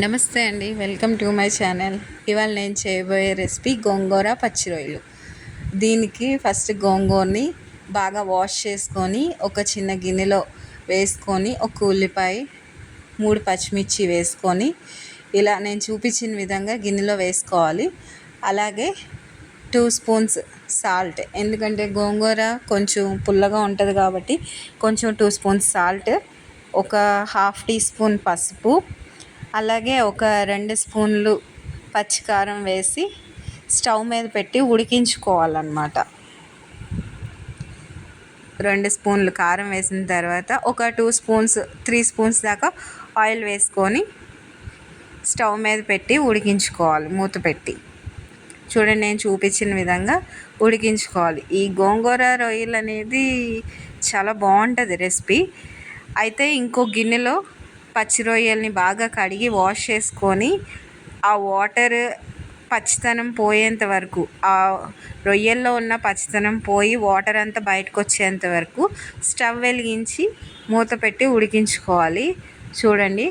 నమస్తే అండి welcome to my channel. ఇవాళ నేను చేయబోయే రెసిపీ గోంగూర పచ్చి రొయ్యలు దీనికి ఫస్ట్ గోంగూరని బాగా వాష్ చేసుకొని ఒక చిన్న గిన్నెలో వేసుకొని ఒక ఉల్లిపాయ మూడు పచ్చిమిర్చి వేసుకొని ఇలా నేను చూపించిన విధంగా గిన్నెలో వేసుకోవాలి. అలాగే టూ స్పూన్స్ సాల్ట్. ఎందుకంటే గోంగూర కొంచెం పుల్లగా ఉంటుంది కాబట్టి కొంచెం టూ స్పూన్స్ సాల్ట్ ఒక హాఫ్ టీ స్పూన్ పసుపు అలాగే ఒక రెండు స్పూన్లు పచ్చికారం వేసి స్టవ్ మీద పెట్టి ఉడికించుకోవాలన్నమాట. రెండు స్పూన్లు కారం వేసిన తర్వాత ఒక టూ స్పూన్స్ త్రీ స్పూన్స్ దాకా ఆయిల్ వేసుకొని స్టవ్ మీద పెట్టి ఉడికించుకోవాలి మూత పెట్టి. చూడండి నేను చూపించిన విధంగా ఉడికించుకోవాలి. ఈ గోంగూర రొయ్యలు అనేది చాలా బాగుంటుంది రెసిపీ. అయితే ఇంకో గిన్నెలో పచ్చి రొయ్యల్ని బాగా కడిగి వాష్ చేసుకొని ఆ వాటర్ పచ్చితనం పోయేంత వరకు ఆ రొయ్యల్లో ఉన్న పచ్చితనం పోయి వాటర్ అంతా బయటకు వచ్చేంత వరకు స్టవ్ వెలిగించి మూత పెట్టి ఉడికించుకోవాలి. చూడండి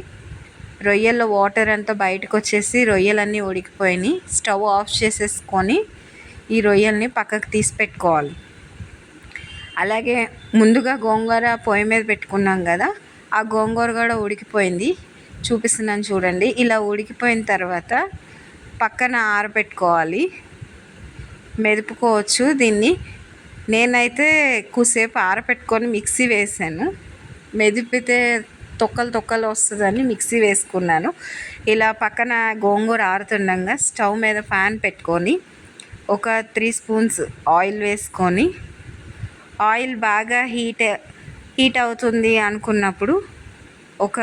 రొయ్యల్లో వాటర్ అంతా బయటకు వచ్చేసి రొయ్యలన్నీ ఉడికిపోయినాయి. స్టవ్ ఆఫ్ చేసేసుకొని ఈ రొయ్యల్ని పక్కకు తీసి పెట్టుకోవాలి. అలాగే ముందుగా గోంగూర పొయ్యి మీద పెట్టుకున్నాం కదా ఆ గోంగూర కూడా ఉడికిపోయింది. చూపిస్తున్నాను చూడండి. ఇలా ఉడికిపోయిన తర్వాత పక్కన ఆరబెట్టుకోవాలి. మెదుపుకోవచ్చు దీన్ని. నేనైతే ఎక్కువసేపు ఆరబెట్టుకొని మిక్సీ వేసాను. మెదిపితే తొక్కలు తొక్కలు వస్తుందని మిక్సీ వేసుకున్నాను. ఇలా పక్కన గోంగూర ఆరుతుండగా స్టవ్ మీద ఫ్యాన్ పెట్టుకొని ఒక త్రీ స్పూన్స్ ఆయిల్ వేసుకొని ఆయిల్ బాగా హీట్ హీట్ అవుతుంది అనుకున్నప్పుడు ఒక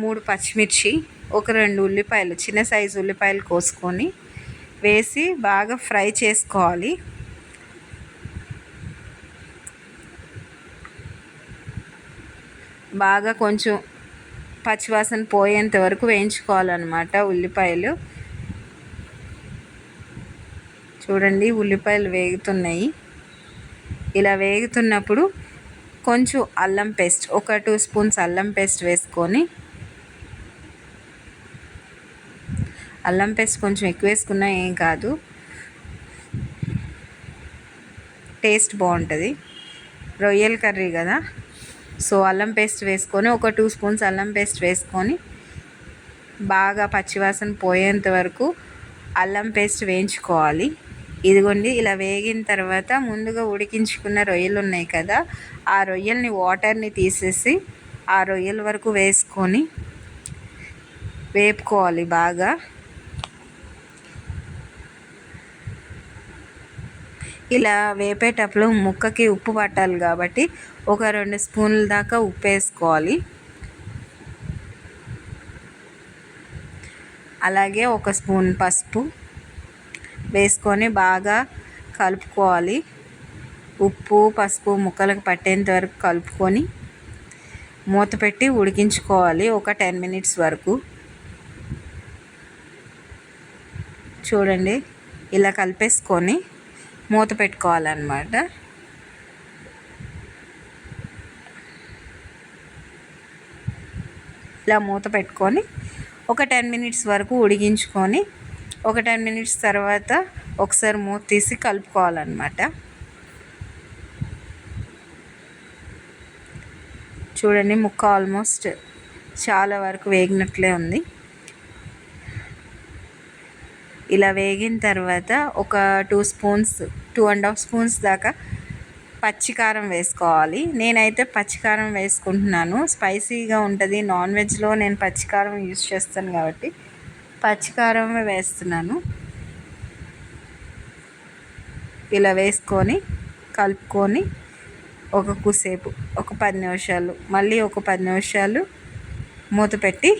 మూడు పచ్చిమిర్చి ఒక రెండు ఉల్లిపాయలు చిన్న సైజు ఉల్లిపాయలు కోసుకొని వేసి బాగా ఫ్రై చేసుకోవాలి. బాగా కొంచెం పచ్చివాసన పోయేంత వరకు వేయించుకోవాలన్నమాట ఉల్లిపాయలు. చూడండి ఉల్లిపాయలు వేగుతున్నాయి. ఇలా వేగుతున్నప్పుడు కొంచెం అల్లం పేస్ట్ ఒక టూ స్పూన్స్ అల్లం పేస్ట్ వేసుకొని అల్లం పేస్ట్ కొంచెం ఎక్కువ వేసుకున్నా ఏం కాదు. టేస్ట్ బాగుంటుంది. రొయ్యల కర్రీ కదా. సో అల్లం పేస్ట్ వేసుకొని ఒక టూ స్పూన్స్ అల్లం పేస్ట్ వేసుకొని బాగా పచ్చివాసన పోయేంత వరకు అల్లం పేస్ట్ వేయించుకోవాలి. ఇదిగోండి ఇలా వేగిన తర్వాత ముందుగా ఉడికించుకున్న రొయ్యలు ఉన్నాయి కదా ఆ రొయ్యల్ని వాటర్ని తీసేసి ఆ రొయ్యల వరకు వేసుకొని వేపుకోవాలి బాగా. ఇలా వేపేటప్పుడు ముక్కకి ఉప్పు పట్టాలి కాబట్టి ఒక రెండు స్పూన్ల దాకా ఉప్పు వేసుకోవాలి. అలాగే ఒక స్పూన్ పసుపు వేసుకొని బాగా కలుపుకోవాలి. ఉప్పు పసుపు ముక్కలకు పట్టేంత వరకు కలుపుకొని మూత పెట్టి ఉడికించుకోవాలి ఒక టెన్ మినిట్స్ వరకు. చూడండి ఇలా కలిపేసుకొని మూత పెట్టుకోవాలన్నమాట. ఇలా మూత పెట్టుకొని ఒక టెన్ మినిట్స్ వరకు ఉడికించుకొని ఒక టెన్ మినిట్స్ తర్వాత ఒకసారి మూత తీసి కలుపుకోవాలన్నమాట. చూడండి ముక్క ఆల్మోస్ట్ చాలా వరకు వేగినట్లే ఉంది. ఇలా వేగిన తర్వాత ఒక two spoons two and half spoons దాకా పచ్చికారం వేసుకోవాలి. నేనైతే పచ్చికారం వేసుకుంటున్నాను. స్పైసీగా ఉంటుంది. నాన్ వెజ్లో నేను పచ్చికారం యూస్ చేస్తాను కాబట్టి. పచ్చికారమే వేస్తున్నాను. ఇలా వేసుకొని కలుపుకొని ఒక కుసేపు ఒక పది నిమిషాలు మళ్ళీ ఒక పది నిమిషాలు మూత పెట్టి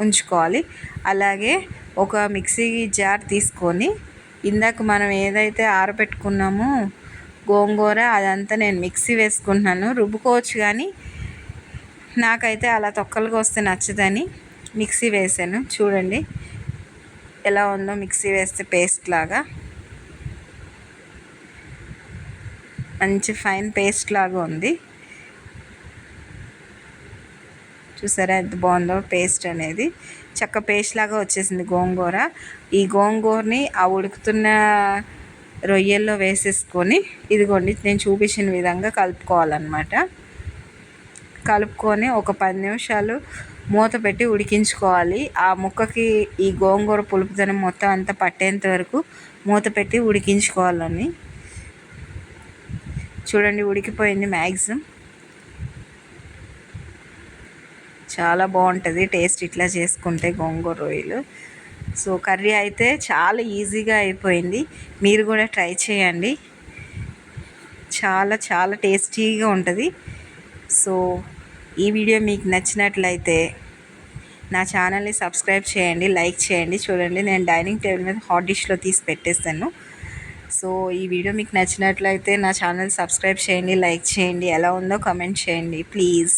ఉంచుకోవాలి. అలాగే ఒక మిక్సీ జార్ తీసుకొని ఇందాక మనం ఏదైతే ఆరబెట్టుకున్నామో గోంగూర అదంతా నేను మిక్సీ వేసుకుంటున్నాను. రుబ్బుకోవచ్చు కానీ నాకైతే అలా తొక్కలుగా వస్తే నచ్చదని మిక్సీ వేసాను. చూడండి. ఎలా ఉందో మిక్సీ వేస్తే పేస్ట్ లాగా. మంచి ఫైన్ పేస్ట్ లాగా ఉంది. చూసారా ఎంత బాగుందో పేస్ట్ అనేది. చక్క పేస్ట్ లాగా వచ్చేసింది గోంగూర. ఈ గోంగూరని ఆ ఉడుకుతున్న రొయ్యల్లో వేసేసుకొని ఇదిగోండి నేను చూపించిన విధంగా కలుపుకోవాలన్నమాట. కలుపుకొని ఒక పది నిమిషాలు మూత పెట్టి ఉడికించుకోవాలి. ఆ ముక్కకి ఈ గోంగూర పులుపుదనం మొత్తం అంతా పట్టేంత వరకు మూత పెట్టి ఉడికించుకోవాలని. చూడండి ఉడికిపోయింది మ్యాక్సిమం చాలా బాగుంటుంది టేస్ట్ ఇట్లా చేసుకుంటే గోంగూర రొయ్యలు. సో కర్రీ అయితే చాలా ఈజీగా అయిపోయింది. మీరు కూడా ట్రై చేయండి. చాలా చాలా టేస్టీగా ఉంటుంది. సో ఈ వీడియో మీకు నచ్చినట్లయితే నా ఛానల్ని సబ్స్క్రైబ్ చేయండి లైక్ చేయండి. చూడండి నేను డైనింగ్ టేబుల్ మీద హాట్ డిష్లో తీసి పెట్టేస్తాను. సో ఈ వీడియో మీకు నచ్చినట్లయితే నా ఛానల్ సబ్స్క్రైబ్ చేయండి లైక్ చేయండి. ఎలా ఉందో కమెంట్ చేయండి ప్లీజ్.